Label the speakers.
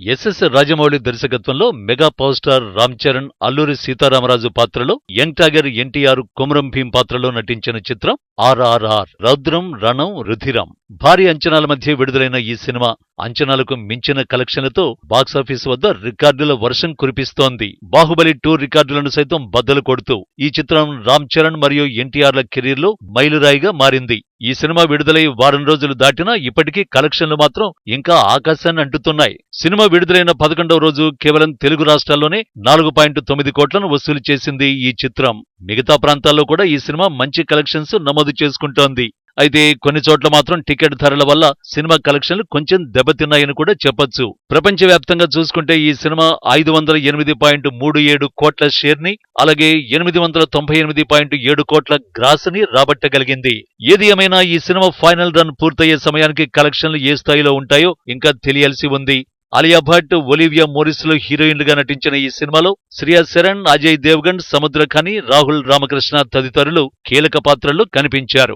Speaker 1: SS Rajamouli దర్శకత్వంలో mega power star Ram Charan Alluri Sitarama Raju పాత్రలో young tiger NTR Komaram Bheem పాత్రలో నటించిన చిత్రం ఆర్ఆర్ఆర్. రౌద్రం రణం రుధిరం. భారీ అంచనాల మధ్య విడుదలైన ఈ సినిమా అంచనాలకు మించిన కలెక్షన్లతో బాక్సాఫీస్ వద్ద రికార్డుల వర్షం కురిపిస్తోంది. బాహుబలి టూ రికార్డులను సైతం బద్దలు కొడుతూ ఈ చిత్రం రామ్ చరణ్ మరియు ఎన్టీఆర్ల కెరీర్లో మైలురాయిగా మారింది. ఈ సినిమా విడుదలై వారం రోజులు దాటినా ఇప్పటికీ కలెక్షన్లు మాత్రం ఇంకా ఆకాశాన్ని అంటుతున్నాయి. సినిమా విడుదలైన పదకొండవ రోజు కేవలం తెలుగు రాష్ట్రాల్లోనే నాలుగు పాయింట్ తొమ్మిది కోట్లను వసూలు చేసింది ఈ చిత్రం. మిగతా ప్రాంతాల్లో కూడా ఈ సినిమా మంచి కలెక్షన్స్ నమోదు చేసుకుంటోంది. అయితే కొన్ని చోట్ల మాత్రం టికెట్ ధరల వల్ల సినిమా కలెక్షన్లు కొంచెం దెబ్బతిన్నాయని కూడా చెప్పొచ్చు. ప్రపంచవ్యాప్తంగా చూసుకుంటే ఈ సినిమా ఐదు వందల ఎనిమిది పాయింట్ మూడు ఏడు కోట్ల షేర్ని అలాగే ఎనిమిది వందల తొంభై ఎనిమిది పాయింట్ ఏడు కోట్ల గ్రాస్ని రాబట్టగలిగింది. ఏది ఏమైనా ఈ సినిమా ఫైనల్ రన్ పూర్తయ్యే సమయానికి కలెక్షన్లు ఏ స్థాయిలో ఉంటాయో ఇంకా తెలియాల్సి ఉంది. అలియా భట్ ఒలివియా మోరిస్లో హీరోయిన్లుగా నటించిన ఈ సినిమాలో శ్రియా శరణ్ అజయ్ దేవ్గన్ సముద్రఖని రాహుల్ రామకృష్ణ తదితరులు కీలక పాత్రల్లో కనిపించారు.